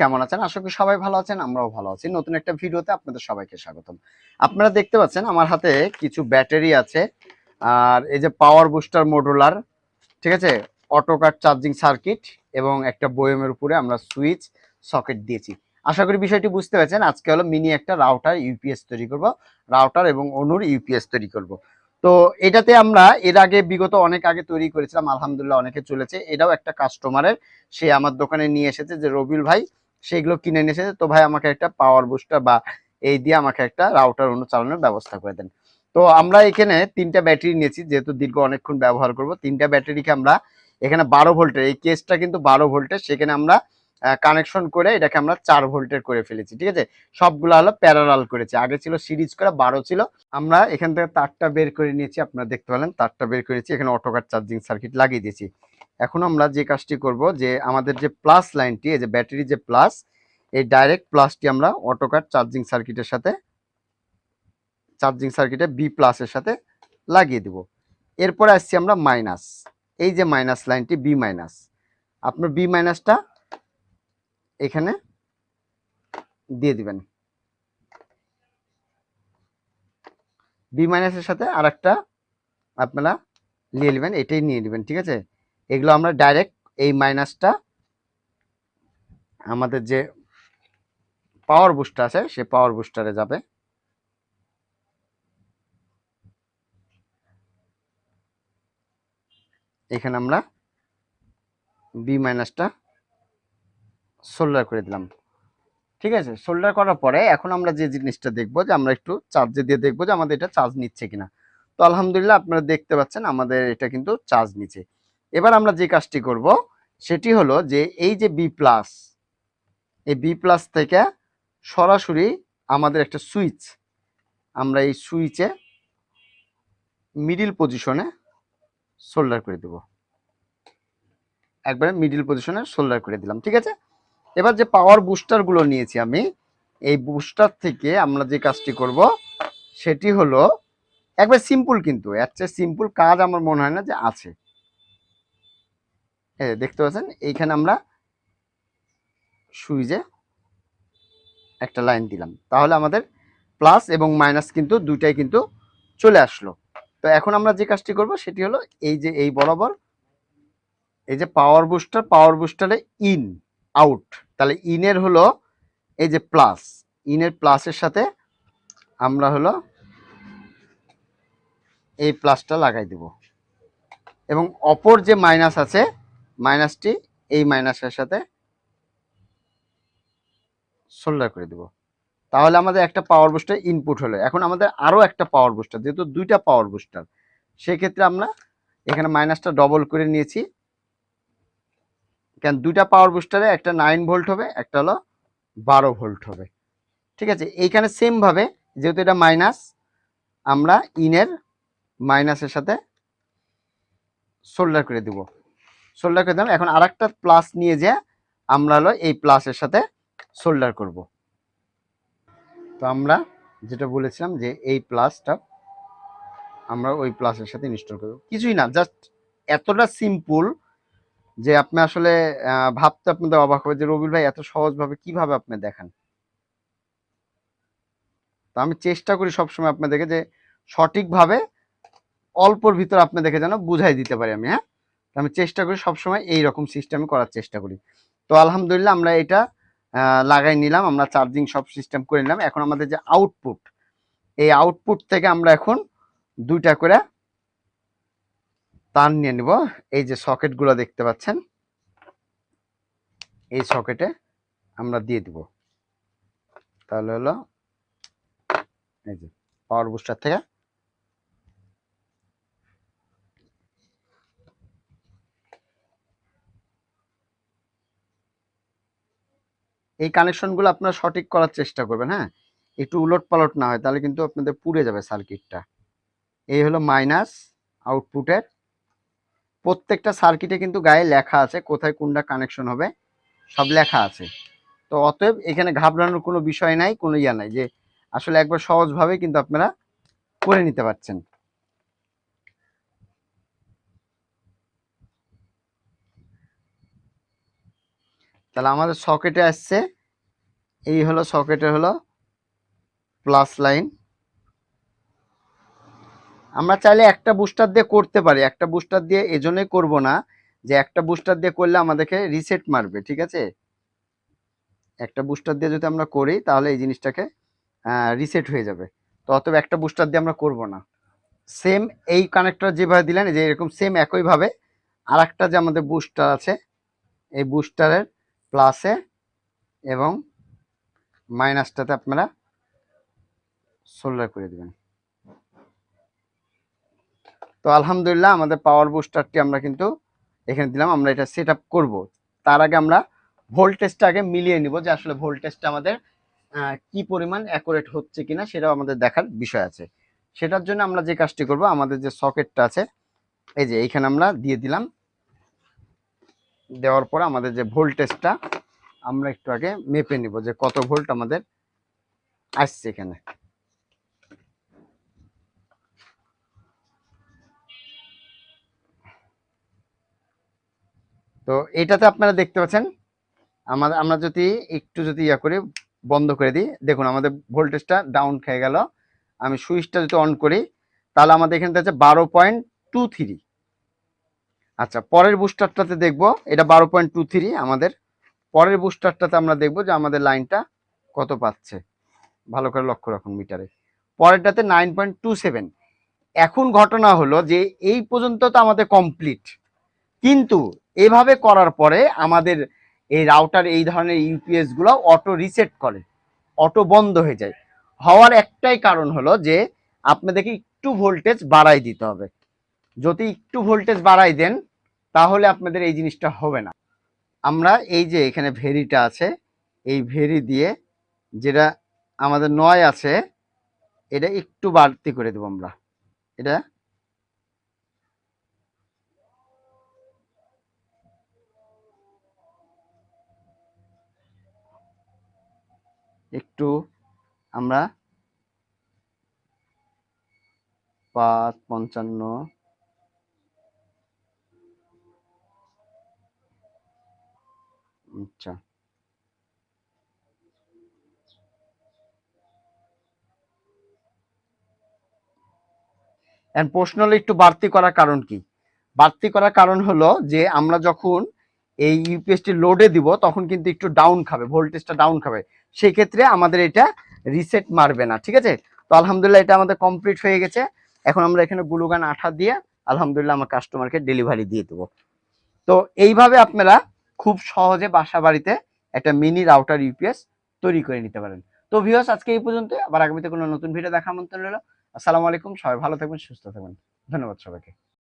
কেমন আছেন? আশা করি সবাই ভালো আছেন, আমরাও ভালো আছি। নতুন একটা ভিডিওতে আপনাদের সবাইকে স্বাগতম। আপনারা দেখতে পাচ্ছেন আমার হাতে কিছু ব্যাটারি আছে, আর এই যে পাওয়ার বুস্টার মডুলার, ঠিক আছে? অটো কাট চার্জিং সার্কিট এবং একটা বয়মের উপরে আমরা সুইচ সকেট দিয়েছি। আশা করি বিষয়টি বুঝতে পেরেছেন। আজকে হলো মিনি একটা রাউটার, ইউপিএস তৈরি করব। রাউটার এবং অনুর ইউপিএস তৈরি করব। তো এটাতে আমরা এর আগে বিগত অনেক আগে তৈরি করেছিলাম, আলহামদুলিল্লাহ অনেকে চলেছে। এটাও একটা কাস্টমারের সে আমার দোকানে নিয়ে এসেছে যে, রবিউল ভাই, সেগুলো কিনে নিয়ে এসেছে, তো ভাই আমাকে একটা পাওয়ার বুস্টার বা এই দিয়ে আমাকে একটা রাউটার অনু চালানোর ব্যবস্থা করে দেন। তো আমরা এখানে তিনটা ব্যাটারি নিয়েছি, যেহেতু দীর্ঘ অনেকক্ষণ ব্যবহার করব। তিনটা ব্যাটারিকে আমরা এখানে বারো ভোল্টের এই কেসটা কিন্তু বারো ভোল্টের সেখানে আমরা কানেকশন করে এটাকে আমরা চার ভোল্টের করে ফেলেছি, ঠিক আছে? সবগুলো হলো প্যারালাল করেছি। আগে ছিল সিরিজ করা, বারো ছিল। আমরা এখান থেকে তারটা বের করে নিয়েছি, আপনারা দেখতে পেলেন, তারটা বের করেছি, এখানে অটোকার চার্জিং সার্কিট লাগিয়ে দিয়েছি। এখন আমরা যে কাজটি করব, যে আমাদের যে প্লাস লাইনটি এই যে ব্যাটারি যে প্লাস এই ডাইরেক্ট প্লাসটি আমরা অটোকার চার্জিং সার্কিটের সাথে চার্জিং সার্কিটে বি প্লাসের সাথে লাগিয়ে দেব। এরপরে আসছি আমরা মাইনাস এই যে মাইনাস লাইনটি বি মাইনাস আপনার বি মাইনাসটা এখানে দিয়ে দিবেন। বি মাইনাসের সাথে আর একটা আপনারা নিয়ে নেবেন, এটাই নিয়ে নেবেন, ঠিক আছে? এগুলো আমরা ডাইরেক্ট এই মাইনাসটা আমাদের যে পাওয়ার বুস্টার আছে, সে পাওয়ার বুস্টারে যাবে। এখানে আমরা বি মাইনাসটা সোল্ডার করে দিলাম। ঠিক আছে? সোল্ডার করার পরে এখন আমরা যে জিনিসটা দেখব যে আমরা একটু চার্জে দিয়ে দেখব যে আমাদের এটা চার্জ নিচ্ছে কিনা। তো আলহামদুলিল্লাহ আপনারা দেখতে পাচ্ছেন আমাদের এটা কিন্তু চার্জ নিচ্ছে। এবার আমরা যে কাজটি করব সেটি হলো যে এই যে বি প্লাস এই বি প্লাস থেকে সরাসরি আমাদের একটা সুইচ আমরা এই সুইচে মিডিল পজিশনে সোল্ডার করে দেব। একবারে মিডিল পজিশনে সোল্ডার করে দিলাম, ঠিক আছে? এবার যে পাওয়ার বুস্টারগুলো নিয়েছি আমি, এই বুস্টার থেকে আমরা যে কাজটি করব, সেটি হলো, একবার সিম্পল কিন্তু, এর সিম্পল কাজ আমার মনে হয় না যে আছে। এই যে দেখতে পাচ্ছেন, এইখানে আমরা সুইচে একটা লাইন দিলাম। তাহলে আমাদের প্লাস এবং মাইনাস কিন্তু দুইটাই কিন্তু চলে আসলো। তো এখন আমরা যে কাজটি করব, সেটি হলো এই যে, এই বরাবর এই যে পাওয়ার বুস্টার পাওয়ার বুস্টারে ইন আউট তাহলে ইনের হলো এই যে প্লাস ইনের প্লাসের সাথে আমরা হলো এই প্লাসটা লাগাই দেব। এবং অপর যে মাইনাস আছে মাইনাসটি এই মাইনাসের সাথে সোল্ডার করে দেব। তাহলে আমাদের একটা পাওয়ার বুস্টার ইনপুট হলো। এখন আমাদের আরও একটা পাওয়ার বুস্টার যেহেতু দুইটা পাওয়ার বুস্টার সেক্ষেত্রে আমরা এখানে মাইনাসটা ডবল করে নিয়েছি। কেন দুইটা পাওয়ার বুস্টারে একটা নাইন ভোল্ট হবে, একটা হলো বারো ভোল্ট হবে। ঠিক আছে? এইখানে সেমভাবে যেহেতু এটা মাইনাস আমরা ইনের মাইনাসের সাথে সোল্ডার করে দিব। সোল্ডার করে দিলাম। এখন আর প্লাস নিয়ে যে আমরা হলো এই প্লাসের সাথে সোল্ডার করব। তো আমরা যেটা বলেছিলাম যে এই প্লাসটা আমরা ওই প্লাসের সাথে ইনস্টল করব। কিছুই না জাস্ট এতটা সিম্পল যে আপনি আসলে ভাবতে আপনাদের অবাক হবে যে রবিউল ভাই এত সহজভাবে কীভাবে আপনি দেখান? তো আমি চেষ্টা করি সবসময় আপনাদেরকে যে সঠিকভাবে অল্পর ভিতর আপনাদেরকে যেন বুঝাই দিতে পারি আমি হ্যাঁ? আমি চেষ্টা করি সবসময় এই রকম সিস্টেমে করার চেষ্টা করি। তো আলহামদুলিল্লাহ আমরা এটা লাগাই নিলাম, আমরা চার্জিং সব সিস্টেম করে নিলাম। এখন আমাদের যে আউটপুট এই আউটপুট থেকে আমরা এখন দুইটা করে তার নিয়ে নিব। এই যে সকেটগুলো দেখতে পাচ্ছেন, এই সকেটে আমরা দিয়ে দিব। তাহলে হলো এই যে পাওয়ার বুস্টার থেকে এই কানেকশনগুলো আপনারা সঠিক করার চেষ্টা করবেন হ্যাঁ? একটু উলট পালট না হয়, তাহলে কিন্তু আপনাদের পুড়ে যাবে সার্কিটটা এই হলো মাইনাস আউটপুটের প্রত্যেকটা সার্কিটে কিন্তু গায়ে লেখা আছে কোথায় কোনটা কানেকশন হবে, সব লেখা আছে। তো অতএব এখানে ঘাবড়ানোর কোনো বিষয় নাই, কোনো ইয়া নাই যে আসলে একবার সহজভাবে কিন্তু আপনারা করে নিতে পারছেন। তাহলে আমাদের সকেটে আসছে, এই হলো সকেটের হলো প্লাস লাইন আমরা চাইলে একটা বুস্টার দিয়ে করতে পারি। একটা বুস্টার দিয়ে এজন্যই করব না যে একটা বুস্টার দিয়ে করলে আমাদেরকে রিসেট মারবে, ঠিক আছে? একটা বুস্টার দিয়ে যদি আমরা করি তাহলে এই জিনিসটাকে রিসেট হয়ে যাবে। তো অতএব একটা বুস্টার দিয়ে আমরা করব না। সেম এই কানেক্টর যেভাবে দিলেন যে এরকম সেম একইভাবে আর একটা যে আমাদের বুস্টার আছে, এই বুস্টারের প্লাসে এবং মাইনাসটাতে আপনারা সোল্ডার করে দিবেন। তো আলহামদুলিল্লাহ আমাদের পাওয়ার বুস্টারটি আমরা কিন্তু এখানে দিলাম, আমরা এটা সেট আপ করব। তার আগে আমরা ভোল্টেজটা আগে মিলিয়ে নিব যে আসলে ভোল্টেজটা আমাদের কি পরিমাণ অ্যাকুরেট হচ্ছে কিনা সেটাও আমাদের দেখার বিষয় আছে। সেটার জন্য আমরা যে কাজটি করব, আমাদের যে সকেটটা আছে, এই যে এইখানে আমরা দিয়ে দিলাম। দেওয়ার পর আমাদের যে ভোল্টেজটা আমরা একটু আগে মেপে নিব যে কত ভোল্ট আমাদের আসছে এখানে। তো এটাতে আপনারা দেখতে পাচ্ছেন আমাদের আমরা যদি একটু যদি ইয়া করি, বন্ধ করে দিই। দেখুন, আমাদের ভোল্টেজটা ডাউন খেয়ে গেল। আমি সুইচটা যদি অন করি, তাহলে আমাদের এখানে আছে বারো পয়েন্ট টু থ্রি আচ্ছা পরের বুস্টারটাতে দেখব, এটা বারো পয়েন্ট টু থ্রি আমাদের। পরের বুস্টারটাতে আমরা দেখব যে আমাদের লাইনটা কত পাচ্ছে। ভালো করে লক্ষ্য রাখুন মিটারে। পরেরটাতে নাইন পয়েন্ট টু সেভেন এখন ঘটনা হলো যে এই পর্যন্ত তো আমাদের কমপ্লিট কিন্তু এভাবে করার পরে আমাদের এই রাউটার এই ধরনের ইউপিএসগুলো অটো রিসেট করে অটো বন্ধ হয়ে যায়। হওয়ার একটাই কারণ হলো যে, আপনাদেরকে একটু ভোল্টেজ বাড়াই দিতে হবে। যদি একটু ভোল্টেজ বাড়াই দেন, তাহলে আপনাদের এই জিনিসটা হবে না। আমরা এই যে এখানে ভেরিটা আছে, এই ভেরি দিয়ে যেটা আমাদের নয় আছে, এটা একটু বাড়তি করে দেবো আমরা। এটা একটু আমরা পাঁচ, পঞ্চান্ন আচ্ছা। এন্ড প্রশ্ন হলো একটু বাড়তি করার কারণ কি? বাড়তি করার কারণ হলো যে আমরা যখন এই ইউপিএসটি লোডে দিব, তখন কিন্তু একটু ডাউন খাবে ভোল্টেজটা ডাউন খাবে। সেই ক্ষেত্রে আমাদের এটা রিসেট মারবে না, ঠিক আছে? তো আলহামদুলিল্লাহ এটা আমাদের কমপ্লিট হয়ে গেছে। এখন আমরা এখানে গ্লুগান আঠা দিয়ে আলহামদুলিল্লাহ আমার কাস্টমারকে ডেলিভারি দিয়ে দেবো। তো এইভাবে আপনারা খুব সহজে বাসা বাড়িতে একটা মিনি রাউটার ইউপিএস তৈরি করে নিতে পারেন। তো ভিওস আজকে এই পর্যন্ত আবার আগামীতে কোনো নতুন ভিডিও দেখা আমন্ত্রণ রইল। আসসালামু আলাইকুম। সবাই ভালো থাকবেন, সুস্থ থাকবেন। ধন্যবাদ সবাইকে।